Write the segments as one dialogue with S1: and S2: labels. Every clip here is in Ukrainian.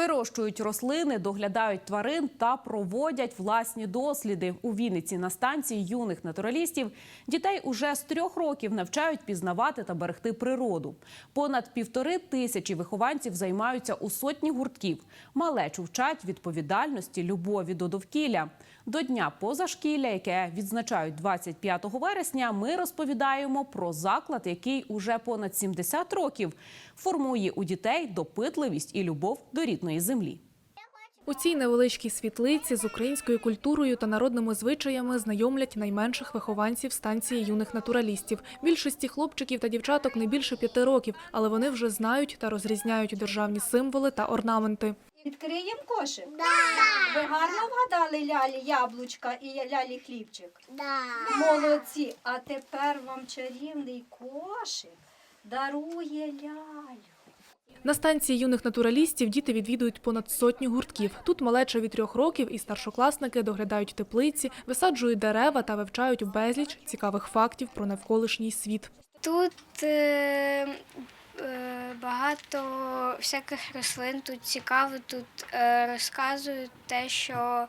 S1: Вирощують рослини, доглядають тварин та проводять власні досліди. У Вінниці на станції юних натуралістів дітей уже з трьох років навчають пізнавати та берегти природу. Понад півтори тисячі вихованців займаються у сотні гуртків. Малечу вчать відповідальності, любові до довкілля. До дня позашкілля, яке відзначають 25 вересня, ми розповідаємо про заклад, який уже понад 70 років формує у дітей допитливість і любов до рідної землі.
S2: У цій невеличкій світлиці з українською культурою та народними звичаями знайомлять найменших вихованців станції юних натуралістів. Більшості хлопчиків та дівчаток не більше п'яти років, але вони вже знають та розрізняють державні символи та орнаменти.
S3: Відкриємо кошик? Да. Ви гарно вгадали лялі яблучка і лялі хлібчик?
S4: Да.
S3: Молодці. А тепер вам чарівний кошик дарує лялю.
S2: На станції юних натуралістів діти відвідують понад сотню гуртків. Тут малеча від трьох років і старшокласники доглядають теплиці, висаджують дерева та вивчають безліч цікавих фактів про навколишній світ.
S4: Тут е, е, багато всяких рослин, тут цікаво, тут е, розказують те, що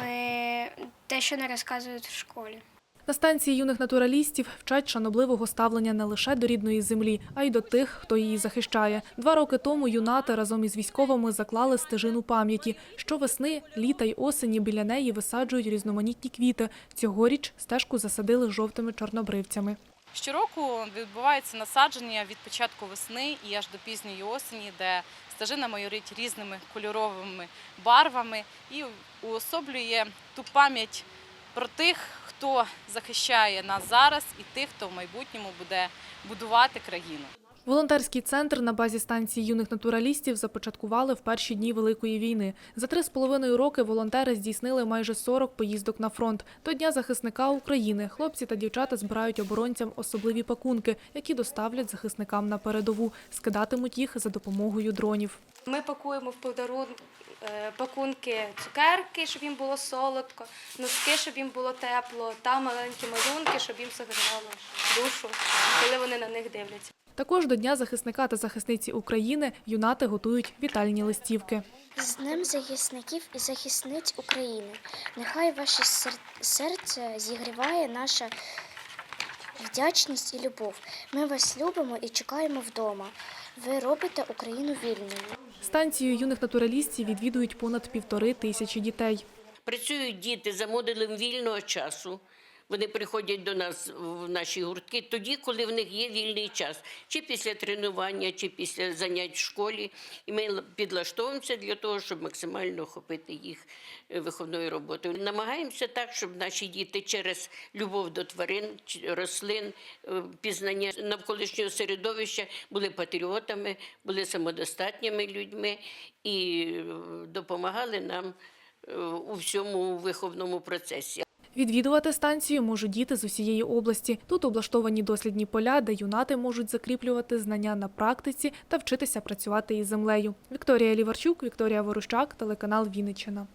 S4: ми те, що не розказують в школі.
S2: На станції юних натуралістів вчать шанобливого ставлення не лише до рідної землі, а й до тих, хто її захищає. Два роки тому юнати разом із військовими заклали стежину пам'яті. Щовесни, літа й осені біля неї висаджують різноманітні квіти. Цьогоріч стежку засадили жовтими чорнобривцями.
S5: Щороку відбувається насадження від початку весни і аж до пізньої осені, де стежина майорить різними кольоровими барвами і уособлює ту пам'ять про тих, хто захищає нас зараз, і тих, хто в майбутньому буде будувати країну.
S2: Волонтерський центр на базі станції юних натуралістів започаткували в перші дні Великої війни. За три з половиною роки волонтери здійснили майже 40 поїздок на фронт. До Дня захисника України хлопці та дівчата збирають оборонцям особливі пакунки, які доставлять захисникам на передову. Скидатимуть їх за допомогою дронів.
S6: Ми пакуємо в подарунок е, пакунки цукерки, щоб їм було солодко, носки, щоб їм було тепло, та маленькі малюнки, щоб їм согрівало душу, коли вони на них дивляться.
S2: Також до Дня захисника та захисниці України юнати готують вітальні листівки.
S7: З Днем захисників і захисниць України. Нехай ваше серце зігріває наша вдячність і любов. Ми вас любимо і чекаємо вдома. Ви робите Україну вільною.
S2: Станцію юних натуралістів відвідують понад півтори тисячі дітей.
S8: Працюють діти за моделем вільного часу. Вони приходять до нас в наші гуртки тоді, коли в них є вільний час, чи після тренування, чи після занять в школі. І ми підлаштовуємося для того, щоб максимально охопити їх е, виховною роботою. Намагаємося так, щоб наші діти через любов до тварин, рослин, е, пізнання навколишнього середовища були патріотами, були самодостатніми людьми і е, допомагали нам у всьому виховному процесі.
S2: Відвідувати станцію можуть діти з усієї області. Тут облаштовані дослідні поля, де юнати можуть закріплювати знання на практиці та вчитися працювати із землею. Вікторія Ліварчук, Вікторія Ворущак, телеканал Вінниччина.